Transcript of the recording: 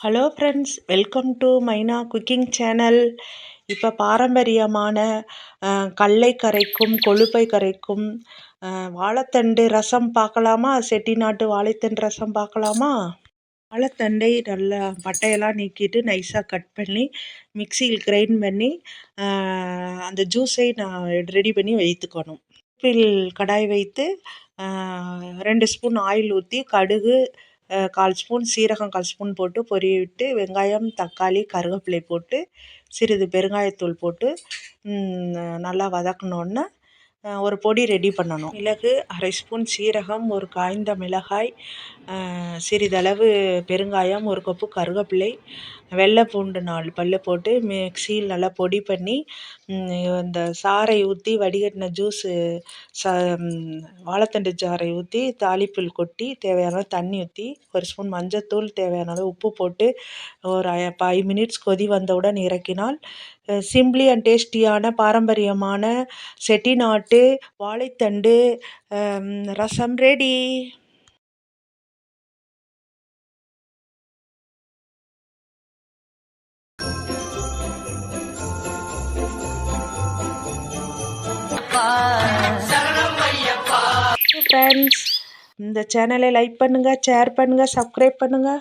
Hello friends welcome to Maina cooking channel இப்போ பாரம்பரியமான கல்லை கடலை கரைக்கும் கொழுப்பை கரைக்கும் வாழைத்தண்டு ரசம் பார்க்கலாமா? செட்டிநாட்டு வாழைத்தண்டு ரசம் பார்க்கலாமா? வாழைத்தண்டை நல்லா பட்டையெல்லாம் நீக்கிட்டு நைஸாக கட் பண்ணி மிக்சியில் கிரைண்ட் பண்ணி அந்த ஜூஸை நான் ரெடி பண்ணி வைத்துக்கணும். அடுப்பில் கடாய் வைத்து ரெண்டு ஸ்பூன் ஆயில் ஊற்றி கடுகு கால் ஸ்பூன் சீரகம் கால் ஸ்பூன் போட்டு பொரிய விட்டு வெங்காயம் தக்காளி கருவேப்பிலை போட்டு சிறிது பெருங்காயத்தூள் போட்டு நல்லா வதக்குனோன்னே ஒரு பொடி ரெடி பண்ணணும். மிளகு அரை ஸ்பூன் சீரகம் ஒரு காய்ந்த மிளகாய் சிறிதளவு பெருங்காயம் ஒரு கப்பு கருவேப்பிலை வெள்ளை பூண்டு நாலு பல்லு போட்டு மிக்சியில் நல்லா பொடி பண்ணி அந்த இந்த சாறை ஊற்றி வடிகட்டின ஜூஸு ச வாழைத்தண்டு சாறை ஊற்றி தாளிப்பில் கொட்டி தேவையான தண்ணி ஊற்றி ஒரு ஸ்பூன் மஞ்சத்தூள் தேவையான அளவு உப்பு போட்டு ஒரு ஃபைவ் மினிட்ஸ் கொதி வந்தவுடன் இறக்கினால் சிம்பிளி அண்ட் டேஸ்டியான பாரம்பரியமான செட்டிநாட்டு வாழைத்தண்டு அம், ரசம் ரெடி ஃப்ரெண்ட்ஸ் இந்த சேனலை லைக் பண்ணுங்கள் ஷேர் பண்ணுங்கள் சப்ஸ்கிரைப் பண்ணுங்கள்